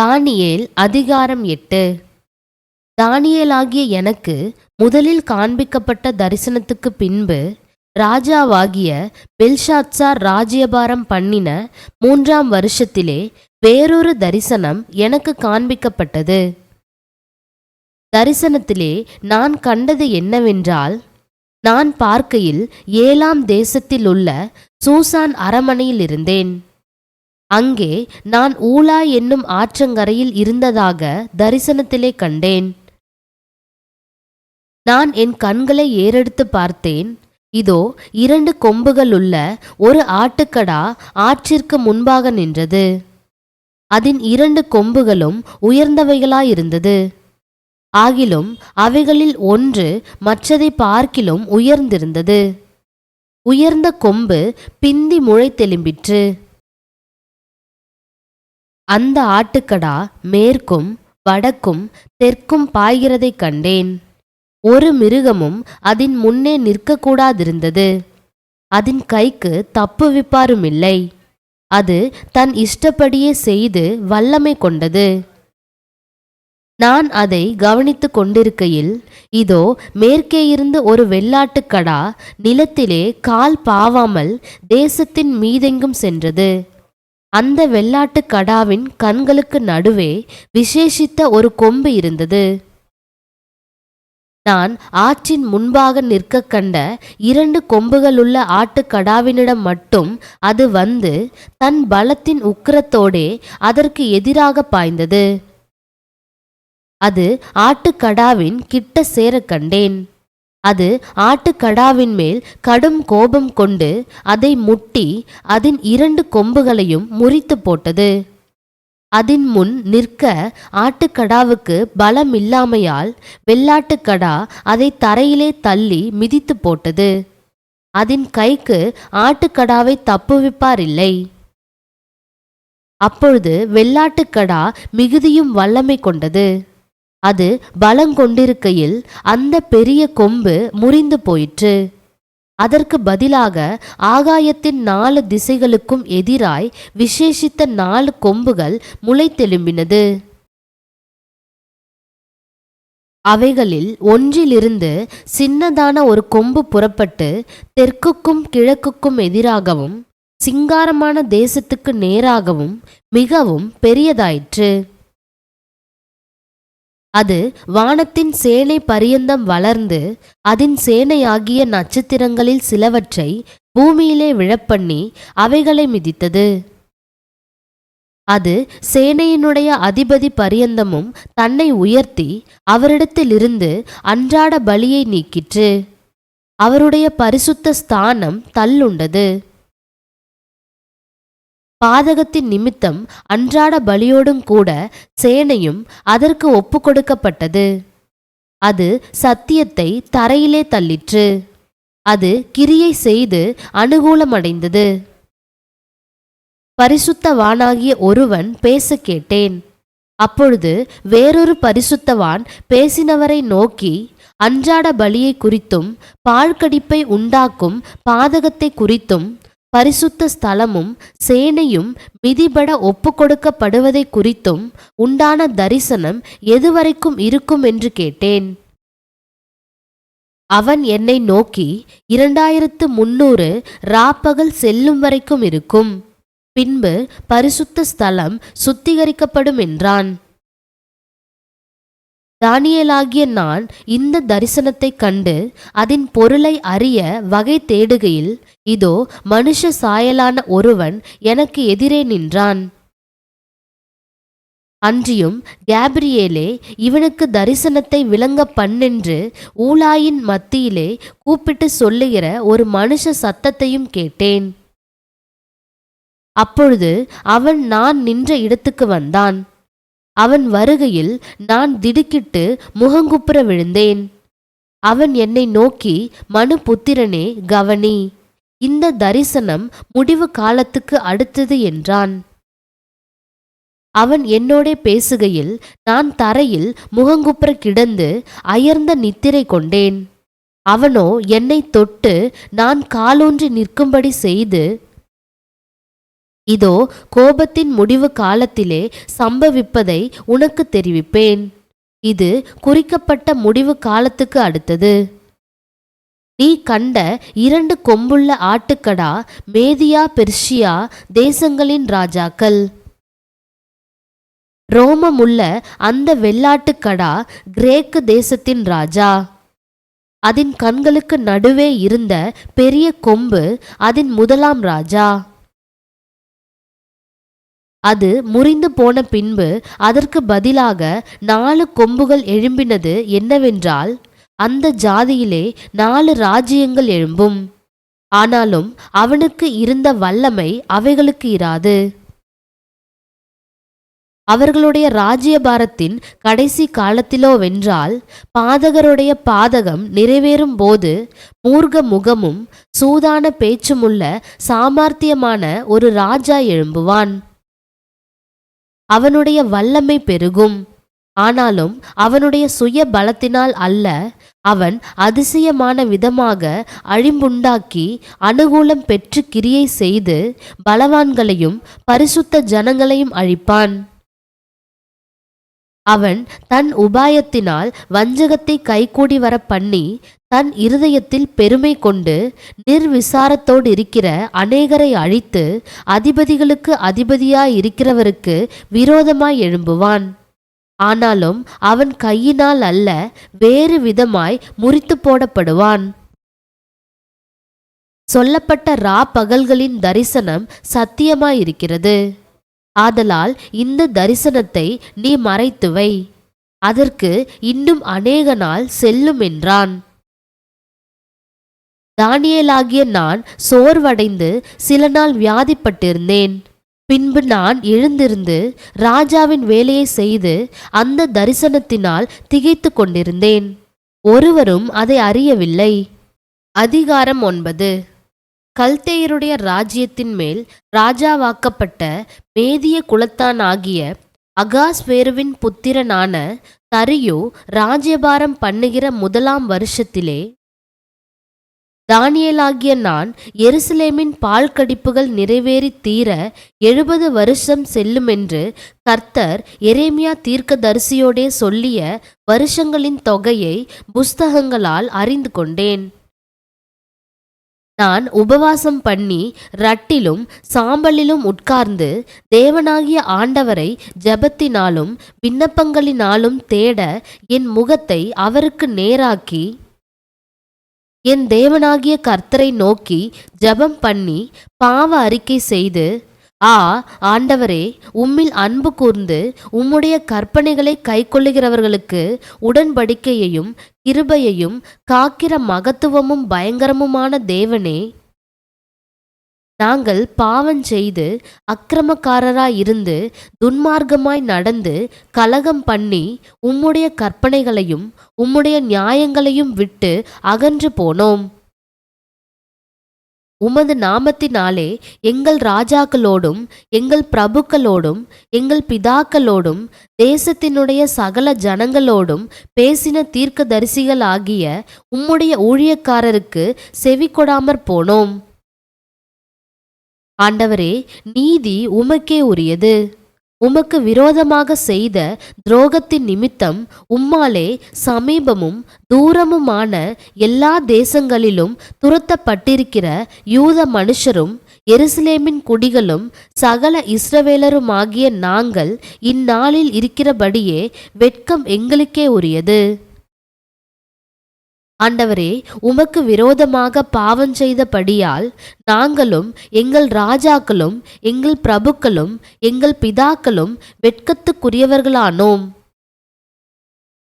தானியேல் அதிகாரம் எட்டு. தானியேலாகிய எனக்கு முதலில் காண்பிக்கப்பட்ட தரிசனத்துக்கு பின்பு ராஜாவாகிய பெல்ஷாத்சார் ராஜ்யபாரம் பண்ணின மூன்றாம் வருஷத்திலே வேறொரு தரிசனம் எனக்கு காண்பிக்கப்பட்டது. தரிசனத்திலே நான் கண்டது என்னவென்றால் நான் பார்க்கையில் ஏழாம் தேசத்தில் உள்ள சூசான் அரமனையில் இருந்தேன் அங்கே நான் ஊலா என்னும் ஆற்றங்கரையில் இருந்ததாக தரிசனத்திலே கண்டேன். நான் என் கண்களை ஏறெடுத்து பார்த்தேன். இதோ இரண்டு கொம்புகளுள்ள ஒரு ஆட்டுக்கடா ஆற்றிற்கு முன்பாக நின்றது. அதன் இரண்டு கொம்புகளும் உயர்ந்தவைகளாயிருந்தது. ஆகிலும் அவைகளில் ஒன்று மற்றதை பார்க்கிலும் உயர்ந்திருந்தது. உயர்ந்த கொம்பு பிந்தி முளைத்தெலும்பிற்று. அந்த ஆட்டுக்கடா மேற்கும் வடக்கும் தெற்கும் பாய்கிறதைக் கண்டேன். ஒரு மிருகமும் அதன் முன்னே நிற்கக்கூடாதிருந்தது. அதன் கைக்கு தப்புவிப்பாருமில்லை அது தன் இஷ்டப்படியே செய்து வல்லமை கொண்டது. நான் அதை கவனித்துக் கொண்டிருக்கையில் இதோ மேற்கே இருந்து ஒரு வெள்ளாட்டுக்கடா நிலத்திலே கால் பாவாமல் தேசத்தின் மீதெங்கும் சென்றது. அந்த வெள்ளாட்டுக் கடாவின் கண்களுக்கு நடுவே விசேஷித்த ஒரு கொம்பு இருந்தது. நான் ஆற்றின் முன்பாக நிற்க கண்ட இரண்டு கொம்புகளுள்ள ஆட்டுக்கடாவினிடம் மட்டும் அது வந்து தன் பலத்தின் உக்கிரத்தோடே அதற்கு எதிராக பாய்ந்தது. அது ஆட்டுக்கடாவின் கிட்ட சேரக் கண்டேன். அது ஆட்டுக்கடாவின் மேல் கடும் கோபம் கொண்டு அதை முட்டி அதன் இரண்டு கொம்புகளையும் முறித்து போட்டது. அதன் முன் நிற்க ஆட்டுக்கடாவுக்கு பலம் இல்லாமையால் வெள்ளாட்டுக்கடா அதை தரையிலே தள்ளி மிதித்து போட்டது. அதன் கைக்கு ஆட்டுக்கடாவை தப்புவிப்பாரில்லை. அப்பொழுது வெள்ளாட்டுக்கடா மிகுதியும் வல்லமை கொண்டது. அது பலங்கொண்டிருக்கையில் அந்த பெரிய கொம்பு முறிந்து போயிற்று. அதற்கு பதிலாக ஆகாயத்தின் நாலு திசைகளுக்கும் எதிராய் விசேஷித்த நாலு கொம்புகள் முளைத்தெலும்பினது அவைகளில் ஒன்றிலிருந்து சின்னதான ஒரு கொம்பு புறப்பட்டு தெற்குக்கும் கிழக்குக்கும் எதிராகவும் சிங்காரமான தேசத்துக்கு நேராகவும் மிகவும் பெரியதாயிற்று. அது வானத்தின் சேனை பரியந்தம் வளர்ந்து அதன் சேனையாகிய நட்சத்திரங்களில் சிலவற்றை பூமியிலே விழப்பண்ணி அவைகளை மிதித்தது. அது சேனையினுடைய அதிபதி பரியந்தமும் தன்னை உயர்த்தி அவரிடத்திலிருந்து அன்றாட பலியை நீக்கிற்று. அவருடைய பரிசுத்த ஸ்தானம் தள்ளுண்டது. பாதகத்தின் நிமித்தம் அன்றாட பலியோடும் கூட சேனையும் அதற்கு ஒப்பு கொடுக்கப்பட்டது அது சத்தியத்தை தரையிலே தள்ளிற்று. அது கிரியை செய்து அனுகூலமடைந்தது. பரிசுத்தவானாகிய ஒருவன் பேச கேட்டேன். அப்பொழுது வேறொரு பரிசுத்தவான் பேசினவரை நோக்கி அன்றாட பலியை குறித்தும் பாழ்கடிப்பை உண்டாக்கும் பாதகத்தை குறித்தும் பரிசுத்த ஸ்தலமும் சேனையும் மிதிபட ஒப்புக்கொடுக்கப்படுவதை குறித்தும் உண்டான தரிசனம் எதுவரைக்கும் இருக்கும் என்று கேட்டேன். அவன் என்னை நோக்கி இரண்டாயிரத்து முன்னூறு ராப்பகல் செல்லும் வரைக்கும் இருக்கும். பின்பு பரிசுத்த ஸ்தலம் சுத்திகரிக்கப்படும் என்றான். தானியலாகிய நான் இந்த தரிசனத்தைக் கண்டு அதன் பொருளை அறிய வகை தேடுகையில் இதோ மனுஷ சாயலான ஒருவன் எனக்கு எதிரே நின்றான். அன்றியும் கேப்ரியேலே இவனுக்கு தரிசனத்தை விளங்க பண்ணென்று ஊலாயின் மத்தியிலே கூப்பிட்டு சொல்லுகிற ஒரு மனுஷ சத்தத்தையும் கேட்டேன். அப்பொழுது அவன் நான் நின்ற இடத்துக்கு வந்தான். அவன் வருகையில் நான் திடுக்கிட்டு முகங்குப்புற விழுந்தேன். அவன் என்னை நோக்கி மனு புத்திரனே கவனி. இந்த தரிசனம் முடிவு காலத்துக்கு அடுத்தது என்றான். அவன் என்னோடே பேசுகையில் நான் தரையில் முகங்குப்புற கிடந்து அயர்ந்த நித்திரை கொண்டேன். அவனோ என்னை தொட்டு நான் காலூன்றி நிற்கும்படி செய்து இதோ கோபத்தின் முடிவு காலத்திலே சம்பவிப்பதை உனக்கு தெரிவிப்பேன். இது குறிக்கப்பட்ட முடிவு காலத்துக்கு அடுத்தது. நீ கண்ட இரண்டு கொம்புள்ள ஆட்டுக்கடா மேதியா பெர்ஷியா தேசங்களின் ராஜாக்கள். ரோமமுள்ள அந்த வெள்ளாட்டுக்கடா கிரேக்கு தேசத்தின் ராஜா. அதன் கண்களுக்கு நடுவே இருந்த பெரிய கொம்பு அதன் முதலாம் ராஜா. அது முறிந்து போன பின்பு அதற்கு பதிலாக நாலு கொம்புகள் எழும்பினது என்னவென்றால் அந்த ஜாதியிலே நாலு ராஜ்யங்கள் எழும்பும். ஆனாலும் அவனுக்கு இருந்த வல்லமை அவைகளுக்கு இராது. அவர்களுடைய ராஜ்யபாரத்தின் கடைசி காலத்திலோ வென்றால் பாதகருடைய பாதகம் நிறைவேறும் போது மூர்க முகமும் சூதான பேச்சுமுள்ள சாமர்த்தியமான ஒரு ராஜா எழும்புவான். அவனுடைய வல்லமை பெருகும். ஆனாலும் அவனுடைய சுய பலத்தினால் அல்ல அவன் அதிசயமான விதமாக அழிம்புண்டாக்கி அனுகூலம் பெற்று கிரியை செய்து பலவான்களையும் பரிசுத்த ஜனங்களையும் அழிப்பான். அவன் தன் உபாயத்தினால் வஞ்சகத்தை கைகூடி வர பண்ணி தன் இருதயத்தில் பெருமை கொண்டு நிர்விசாரத்தோடு இருக்கிற அநேகரை அழித்து அதிபதிகளுக்கு அதிபதியாய் இருக்கிறவருக்கு விரோதமாய் எழும்புவான். ஆனாலும் அவன் கையினால் அல்ல வேறு விதமாய் முறித்து போடப்படுவான். சொல்லப்பட்ட ரா பகல்களின் தரிசனம் சத்தியமாயிருக்கிறது. ஆதலால் இந்த தரிசனத்தை நீ மறைத்துவை அதற்கு இன்னும் அநேக நாள் செல்லும் என்றான் தானியலாகிய நான் சோர்வடைந்து சில நாள் வியாதிப்பட்டிருந்தேன். பின்பு நான் எழுந்திருந்து ராஜாவின் வேலையை செய்து அந்த தரிசனத்தினால் திகைத்து கொண்டிருந்தேன். ஒருவரும் அதை அறியவில்லை. அதிகாரம் ஒன்பது. கல்தேயருடைய ராஜ்யத்தின் மேல் ராஜாவாக்கப்பட்ட மேதிய குலத்தானாகிய அகாஸ்வேருவின் புத்திரனான தரியோ ராஜ்யபாரம் பண்ணுகிற முதலாம் வருஷத்திலே தானியலாகிய நான் எருசலேமின் பால் கடிப்புகள் நிறைவேறி தீர எழுபது வருஷம் செல்லுமென்று கர்த்தர் எரேமியா தீர்க்கதரிசியோடே சொல்லிய வருஷங்களின் தொகையை புஸ்தகங்களால் அறிந்து கொண்டேன். நான் உபவாசம் பண்ணி ரட்டிலும் சாம்பலிலும் உட்கார்ந்து தேவனாகிய ஆண்டவரை ஜெபத்தினாலும் விண்ணப்பங்களினாலும் தேட என் முகத்தை அவருக்கு நேராக்கி என் தேவனாகிய கர்த்தரை நோக்கி ஜெபம் பண்ணி பாவ அறிக்கை செய்து ஆ ஆண்டவரே உம்மில் அன்பு கூர்ந்து உம்முடைய கற்பனைகளை கைக்கொள்ளுகிறவர்களுக்கு உடன்படிக்கையையும் கிருபையையும் காக்கிற மகத்துவமும் பயங்கரமுமான தேவனே நாங்கள் பாவம் செய்து அக்கிரமக்காரராய் இருந்து துன்மார்க்கமாய் நடந்து கலகம் பண்ணி உம்முடைய கற்பனைகளையும் உம்முடைய நியாயங்களையும் விட்டு அகன்று போனோம். உமது நாமத்தினாலே எங்கள் ராஜாக்களோடும் எங்கள் பிரபுக்களோடும் எங்கள் பிதாக்களோடும் தேசத்தினுடைய சகல ஜனங்களோடும் பேசின தீர்க்கதரிசிகளாகிய உம்முடைய ஊழியக்காரருக்கு செவி கொடாமற் போனோம். ஆண்டவரே நீதி உமக்கே உரியது. உமக்கு விரோதமாக செய்த துரோகத்தின் நிமித்தம் உம்மாலே சமீபமும் தூரமுமான எல்லா தேசங்களிலும் துரத்தப்பட்டிருக்கிற யூத மனுஷரும் எருசலேமின் குடிகளும் சகல இஸ்ரவேலருமாகிய நாங்கள் இந்நாளில் இருக்கிறபடியே வெட்கம் எங்களுக்கே உரியது. ஆண்டவரே உமக்கு விரோதமாக பாவம் செய்தபடியால் நாங்களும் எங்கள் ராஜாக்களும் எங்கள் பிரபுக்களும் எங்கள் பிதாக்களும் வெட்கத்துக்குரியவர்களானோம்.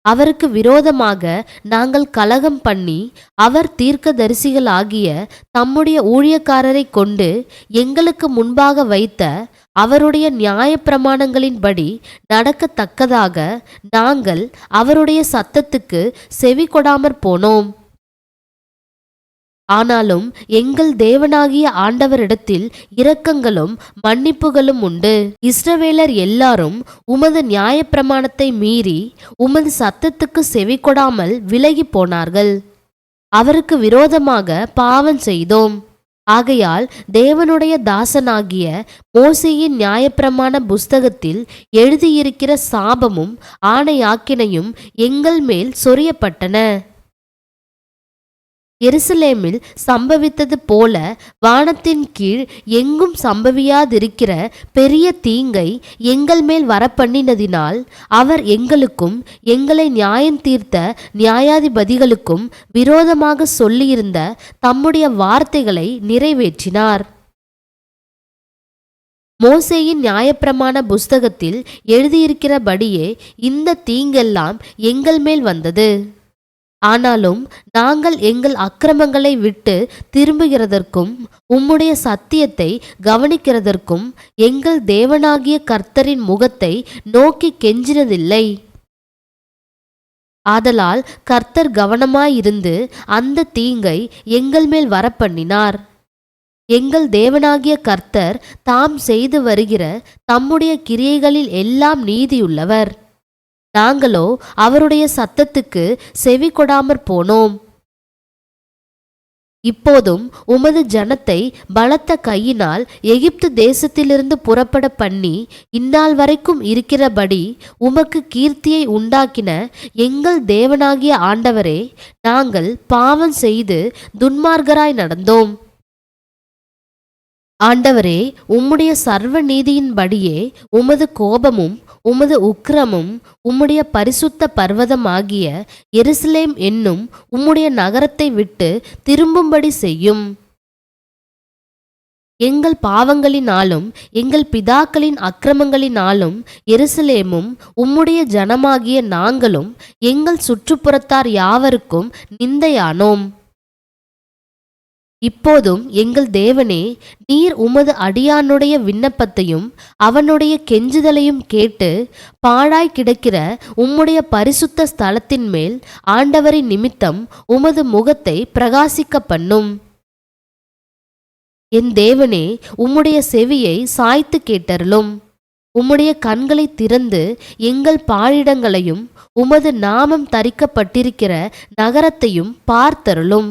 அவருக்கு விரோதமாக நாங்கள் கலகம் பண்ணி அவர் தீர்க்கதரிசிகளாகிய தம்முடைய ஊழியக்காரரை கொண்டு எங்களுக்கு முன்பாக வைத்த அவருடைய நியாயப்பிரமாணங்களின்படி நடக்கத்தக்கதாக நாங்கள் அவருடைய சத்தத்துக்கு செவி கொடாமற் போனோம். ஆனாலும் எங்கள் தேவனாகிய ஆண்டவரிடத்தில் இரக்கங்களும் மன்னிப்புகளும் உண்டு. இஸ்ரவேலர் எல்லாரும் உமது நியாயப்பிரமாணத்தை மீறி உமது சத்தத்துக்கு செவி கொடாமல் விலகி போனார்கள். அவருக்கு விரோதமாக பாவம் செய்தோம். ஆகையால் தேவனுடைய தாசனாகிய மோசியின் நியாயப்பிரமாண புஸ்தகத்தில் எழுதியிருக்கிற சாபமும் ஆணையாக்கினையும் எங்கள் மேல் சொரியப்பட்டன. எருசலேமில் சம்பவித்தது போல வானத்தின் கீழ் எங்கும் சம்பவியாதிருக்கிற பெரிய தீங்கை எங்கள் மேல் வரப்பண்ணினதினால் அவர் எங்களுக்கும் எங்களை நியாயம் தீர்த்த நியாயாதிபதிகளுக்கும் விரோதமாக சொல்லியிருந்த தம்முடைய வார்த்தைகளை நிறைவேற்றினார். மோசேயின் நியாயப்பிரமாண புஸ்தகத்தில் எழுதியிருக்கிறபடியே இந்த தீங்கெல்லாம் எங்கள் மேல் வந்தது. ஆனாலும் நாங்கள் எங்கள் அக்கிரமங்களை விட்டு திரும்புகிறதற்கும் உம்முடைய சத்தியத்தை கவனிக்கிறதற்கும் எங்கள் தேவனாகிய கர்த்தரின் முகத்தை நோக்கி கெஞ்சினதில்லை. ஆதலால் கர்த்தர் கவனமாயிருந்து அந்த தீங்கை எங்கள் மேல் வரப்பண்ணினார். எங்கள் தேவனாகிய கர்த்தர் தாம் செய்து வருகிற தம்முடைய கிரியைகளில் எல்லாம் நீதியுள்ளவர். நாங்களோ அவருடைய சத்தத்துக்கு செவி கொடாமற் போனோம். இப்போதும் உமது ஜனத்தை பலத்த கையினால் எகிப்து தேசத்திலிருந்து புறப்பட பண்ணி இந்நாள் வரைக்கும் இருக்கிறபடி உமக்கு கீர்த்தியை உண்டாக்கின எங்கள் தேவனாகிய ஆண்டவரே நாங்கள் பாவம் செய்து துன்மார்கராய் நடந்தோம். ஆண்டவரே உம்முடைய சர்வ நீதியின்படியே உமது கோபமும் உமது உக்கிரமும் உம்முடைய பரிசுத்த பர்வதமாகிய எருசலேம் என்னும் உம்முடைய நகரத்தை விட்டு திரும்பும்படி செய்யும். எங்கள் பாவங்களினாலும் எங்கள் பிதாக்களின் அக்கிரமங்களினாலும் எருசலேமும் உம்முடைய ஜனமாகிய நாங்களும் எங்கள் சுற்றுப்புறத்தார் யாவருக்கும் நிந்தையானோம். இப்போதும் எங்கள் தேவனே நீர் உமது அடியானுடைய விண்ணப்பத்தையும் அவனுடைய கெஞ்சுதலையும் கேட்டு பாழாய் கிடக்கிற உம்முடைய பரிசுத்த ஸ்தலத்தின் மேல் ஆண்டவரின் நிமித்தம் உமது முகத்தை பிரகாசிக்க பண்ணும் என் தேவனே உம்முடைய செவியை சாய்த்து கேட்டருளும். உம்முடைய கண்களை திறந்து எங்கள் பாழிடங்களையும் உமது நாமம் தரிக்கப்பட்டிருக்கிற நகரத்தையும் பார்த்தருளும்.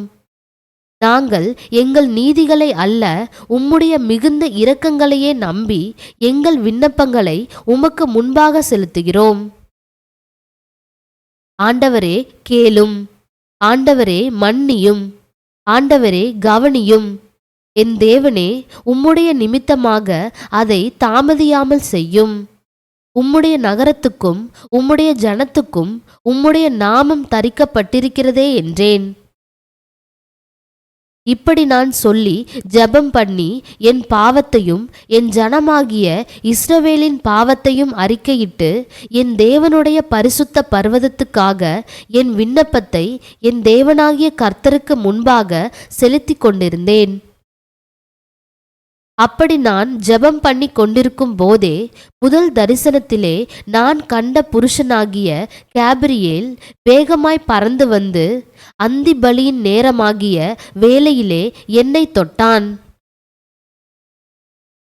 நாங்கள் எங்கள் நீதிகளை அல்ல உம்முடைய மிகுந்த இரக்கங்களையே நம்பி எங்கள் விண்ணப்பங்களை உமக்கு முன்பாக செலுத்துகிறோம். ஆண்டவரே கேளும். ஆண்டவரே மன்னியும். ஆண்டவரே கவனியும். என் தேவனே உம்முடைய நிமித்தமாக அதை தாமதியாமல் செய்யும். உம்முடைய நகரத்துக்கும் உம்முடைய ஜனத்துக்கும் உம்முடைய நாமம் தரிக்கப்பட்டிருக்கிறதே என்றேன். இப்படி நான் சொல்லி ஜெபம் பண்ணி என் பாவத்தையும் என் ஜனமாகிய இஸ்ரவேலின் பாவத்தையும் அறிக்கையிட்டு என் தேவனுடைய பரிசுத்த பர்வதத்துக்காக என் விண்ணப்பத்தை என் தேவனாகிய கர்த்தருக்கு முன்பாக செலுத்தி கொண்டிருந்தேன். அப்படி நான் ஜெபம் பண்ணி கொண்டிருக்கும் போதே முதல் தரிசனத்திலே நான் கண்ட புருஷனாகிய கேப்ரியேல் வேகமாய் பறந்து வந்து அந்தி பலியின் நேரமாகிய வேலையிலே என்னை தொட்டான்.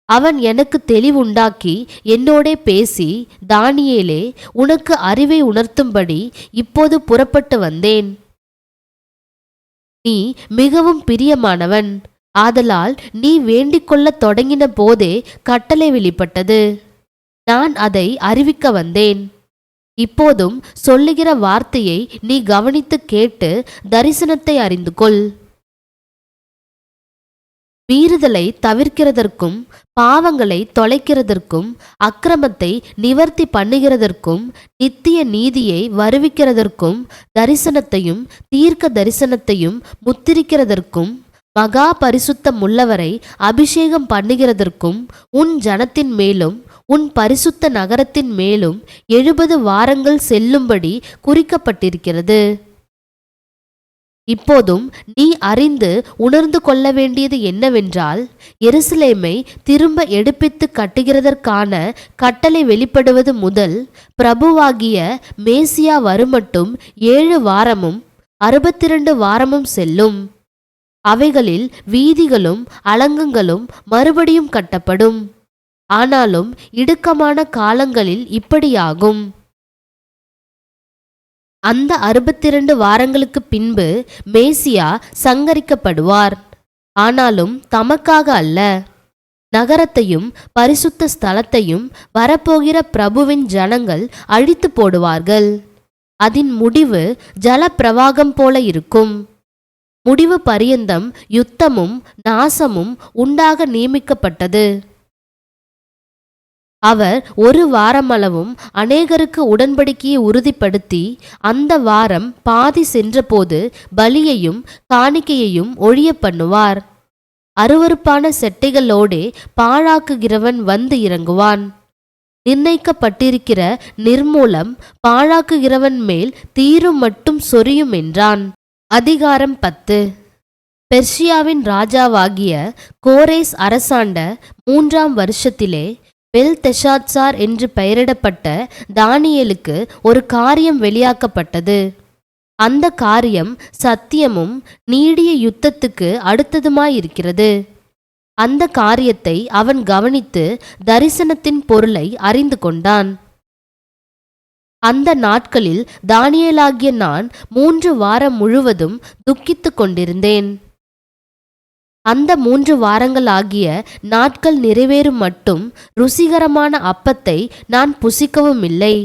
அவன் எனக்கு தெளிவுண்டாக்கி என்னோடே பேசி தானியேலே உனக்கு அறிவை உணர்த்தும்படி இப்போது புறப்பட்டு வந்தேன். நீ மிகவும் பிரியமானவன். ஆதலால் நீ வேண்டிக் கொள்ளத் தொடங்கின போதே கட்டளை வெளிப்பட்டது. நான் அதை அறிவிக்க வந்தேன். இப்போதும் சொல்லுகிற வார்த்தையை நீ கவனித்து கேட்டு தரிசனத்தை அறிந்து கொள். மீறுதலை தவிர்க்கிறதற்கும் பாவங்களை தொலைக்கிறதற்கும் அக்கிரமத்தை நிவர்த்தி பண்ணுகிறதற்கும் நித்திய நீதியை வருவிக்கிறதற்கும் தரிசனத்தையும் தீர்க்க தரிசனத்தையும் முத்திரிக்கிறதற்கும் மகா பரிசுத்தம் உள்ளவரை அபிஷேகம் பண்ணுகிறதற்கும் உன் ஜனத்தின் மேலும் உன் பரிசுத்த நகரத்தின் மேலும் எழுபது வாரங்கள் செல்லும்படி குறிக்கப்பட்டிருக்கிறது. இப்போதும் நீ அறிந்து உணர்ந்து கொள்ள வேண்டியது என்னவென்றால் எருசலேமை திரும்ப எடுப்பித்து கட்டுகிறதற்கான கட்டளை வெளிப்படுவது முதல் பிரபுவாகிய மேசியா வருமட்டும் ஏழு வாரமும் அறுபத்திரண்டு வாரமும் செல்லும். அவைகளில் வீதிகளும் அலங்கங்களும் மறுபடியும் கட்டப்படும். ஆனாலும் இடுக்கமான காலங்களில் இப்படியாகும். அந்த அறுபத்திரண்டு வாரங்களுக்கு பின்பு மேசியா சங்கரிக்கப்படுவார். ஆனாலும் தமக்காக அல்ல. நகரத்தையும் பரிசுத்த ஸ்தலத்தையும் வரப்போகிற பிரபுவின் ஜனங்கள் அழித்து போடுவார்கள். அதன் முடிவு ஜல பிரவாகம் போல இருக்கும். முடிவு பரியந்தம் யுத்தமும் நாசமும் உண்டாக நியமிக்கப்பட்டது. அவர் ஒரு வாரமளவும் அநேகருக்கு உடன்படிக்கையை உறுதிப்படுத்தி அந்த வாரம் பாதி சென்றபோது பலியையும் காணிக்கையையும் ஒழிய பண்ணுவார். அருவருப்பான செட்டைகளோடே பாழாக்குகிறவன் வந்து இறங்குவான். நிர்ணயிக்கப்பட்டிருக்கிற நிர்மூலம் பாழாக்குகிறவன் மேல் தீரும் மட்டும் சொரியும் என்றான். அதிகாரம் பத்து. பெர்ஷியாவின் ராஜாவாகிய கோரேஸ் அரசாண்ட மூன்றாம் வருஷத்திலே பெல் தெஷாத்சார் என்று பெயரிடப்பட்ட தானியலுக்கு ஒரு காரியம் வெளியாக்கப்பட்டது. அந்த காரியம் சத்தியமும் நீடிய யுத்தத்துக்கு அடுத்ததுமாயிருக்கிறது. அந்த காரியத்தை அவன் கவனித்து தரிசனத்தின் பொருளை அறிந்து கொண்டான். அந்த நாட்களில் தானியலாகிய நான் மூன்று வாரம் முழுவதும் துக்கித்துக் கொண்டிருந்தேன். அந்த மூன்று வாரங்கள் ஆகிய நாட்கள் நிறைவேறும் மட்டும் ருசிகரமான அப்பத்தை நான் புசிக்கவும் இல்லை.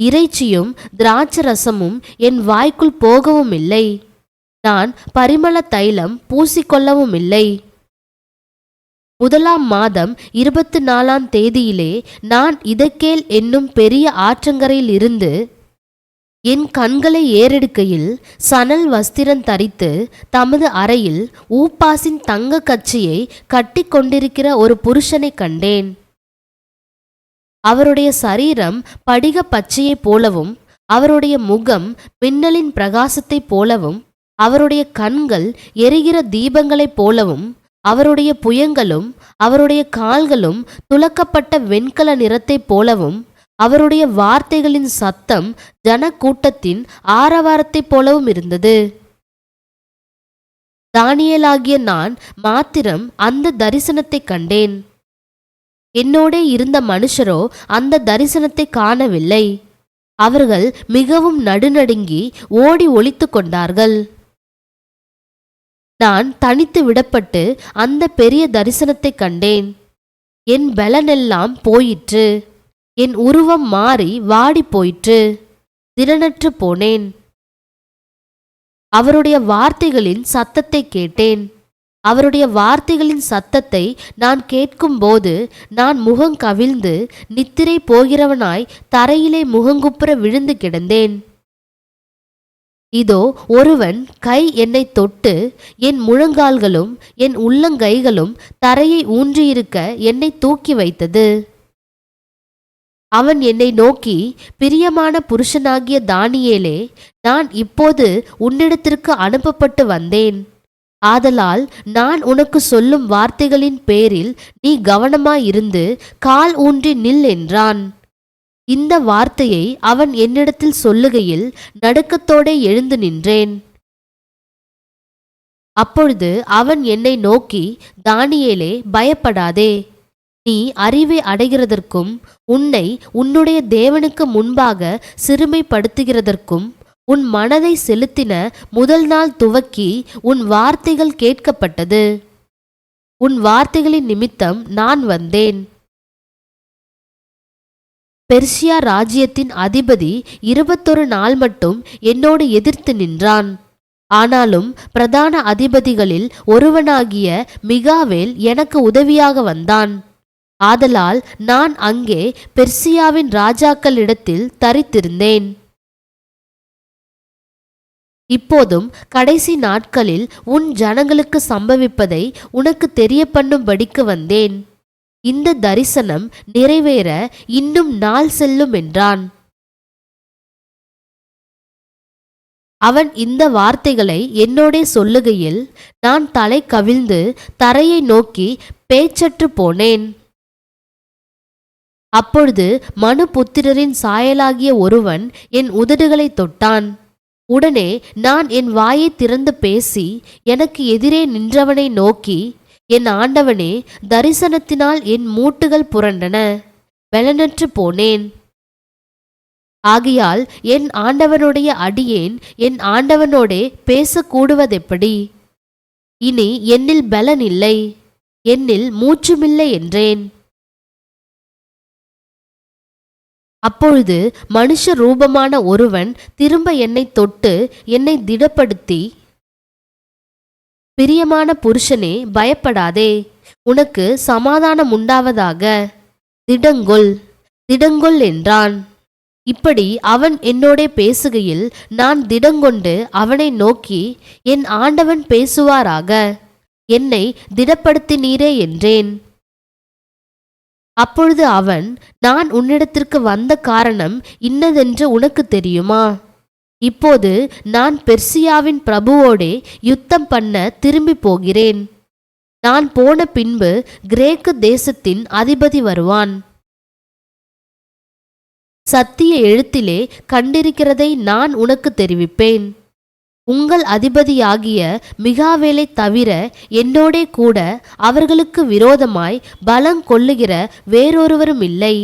இறைச்சியும் திராட்சரசமும் என் வாய்க்குள் போகவும் இல்லை. நான் பரிமள தைலம் பூசிக்கொள்ளவும் இல்லை. முதலாம் மாதம் இருபத்தி நாலாம் தேதியிலே நான் இதக்கேல் என்னும் பெரிய ஆற்றங்கரையில் இருந்து என் கண்களை ஏறெடுக்கையில் சணல் வஸ்திரம் தரித்து தமது அறையில் ஊப்பாசின் தங்க கச்சியை கட்டி கொண்டிருக்கிற ஒரு புருஷனை கண்டேன். அவருடைய சரீரம் படிக பச்சையைப் போலவும் அவருடைய முகம் மின்னலின் பிரகாசத்தைப் போலவும் அவருடைய கண்கள் எரிகிற தீபங்களைப் போலவும் அவருடைய புயங்களும் அவருடைய கால்களும் துலக்கப்பட்ட வெண்கல நிறத்தைப் போலவும் அவருடைய வார்த்தைகளின் சத்தம் ஜனக்கூட்டத்தின் ஆரவாரத்தைப் போலவும் இருந்தது. தானியலாகிய நான் மாத்திரம் அந்த தரிசனத்தை கண்டேன். என்னோடே இருந்த மனுஷரோ அந்த தரிசனத்தை காணவில்லை. அவர்கள் மிகவும் நடுநடுங்கி ஓடி ஒளித்து கொண்டார்கள். நான் தனித்து விடப்பட்டு அந்த பெரிய தரிசனத்தை கண்டேன். என் பலனெல்லாம் போயிற்று. என் உருவம் மாறி வாடி போயிற்று. திறனற்று போனேன். அவருடைய வார்த்தைகளின் சத்தத்தை கேட்டேன். அவருடைய வார்த்தைகளின் சத்தத்தை நான் கேட்கும்போது நான் முகம் கவிழ்ந்து நித்திரை போகிறவனாய் தரையிலே முகங்குப்புற விழுந்து கிடந்தேன். இதோ ஒருவன் கை என்னை தொட்டு என் முழங்கால்களும் என் உள்ளங்கைகளும் தரையை ஊன்றியிருக்க என்னை தூக்கி வைத்தது. அவன் என்னை நோக்கி பிரியமான புருஷனாகிய தானியேலே நான் இப்போது உன்னிடத்திற்கு அனுப்பப்பட்டு வந்தேன். ஆதலால் நான் உனக்கு சொல்லும் வார்த்தைகளின் பேரில் நீ கவனமாயிருந்து கால் ஊன்றி நில் என்றான். இந்த வார்த்தையை அவன் என்னிடத்தில் சொல்லுகையில் நடுக்கத்தோடே எழுந்து நின்றேன். அப்பொழுது அவன் என்னை நோக்கி தானியேலே பயப்படாதே. நீ அறிவை அடைகிறதற்கும் உன்னை உன்னுடைய தேவனுக்கு முன்பாக சிறுமைப்படுத்துகிறதற்கும் உன் மனதை செலுத்தின முதல் நாள் துவக்கி உன் வார்த்தைகள் கேட்கப்பட்டது. உன் வார்த்தைகளின் நிமித்தம் நான் வந்தேன். பெர்ஷியா ராஜ்யத்தின் அதிபதி இருபத்தொரு நாள் மட்டும் என்னோடு எதிர்த்து நின்றான். ஆனாலும் பிரதான அதிபதிகளில் ஒருவனாகிய மிகாவேல் எனக்கு உதவியாக வந்தான். ஆதலால் நான் அங்கே பெர்சியாவின் ராஜாக்களிடத்தில் தரித்திருந்தேன். இப்போதும் கடைசி நாட்களில் உன் ஜனங்களுக்கு சம்பவிப்பதை உனக்கு தெரிய பண்ணும்படிக்கு வந்தேன். இந்த தரிசனம் நிறைவேற இன்னும் நாள் செல்லும் என்றான். அவன் இந்த வார்த்தைகளை என்னோடே சொல்லுகையில் நான் தலை கவிழ்ந்து தரையை நோக்கி பேச்சற்று போனேன். அப்பொழுது மனு புத்திரரின் சாயலாகிய ஒருவன் என் உதடுகளை தொட்டான். உடனே நான் என் வாயை திறந்து பேசி எனக்கு எதிரே நின்றவனை நோக்கி என் ஆண்டவனே தரிசனத்தினால் என் மூட்டுகள் புரண்டன. வெளனற்று போனேன். ஆகையால் என் ஆண்டவனுடைய அடியேன் என் ஆண்டவனோடே பேசக்கூடுவதெப்படி? இனி என்னில் பலன் இல்லை என்னில் மூச்சுமில்லை என்றேன். அப்பொழுது மனுஷ ரூபமான ஒருவன் திரும்ப என்னை தொட்டு என்னை திடப்படுத்தி பிரியமான புருஷனே பயப்படாதே. உனக்கு சமாதானம் உண்டாவதாக. திடங்கொள் திடங்கொள் என்றான். இப்படி அவன் என்னோடே பேசுகையில் நான் திடங்கொண்டு அவனை நோக்கி என் ஆண்டவன் பேசுவாராக. என்னை திடப்படுத்தினீரே என்றேன். அப்பொழுது அவன் நான் உன்னிடத்திற்கு வந்த காரணம் இன்னதென்று உனக்கு தெரியுமா? இப்போது நான் பெர்சியாவின் பிரபுவோடே யுத்தம் பண்ண திரும்பி போகிறேன். நான் போன பின்பு கிரேக்கு தேசத்தின் அதிபதி வருவான். சத்திய எழுத்திலே கண்டிருக்கிறதை நான் உனக்கு தெரிவிப்பேன். உங்கள் அதிபதியாகிய மிகாவேலை தவிர என்னோடே கூட அவர்களுக்கு விரோதமாய் பலங்கொள்ளுகிற வேறொருவரும் இல்லை.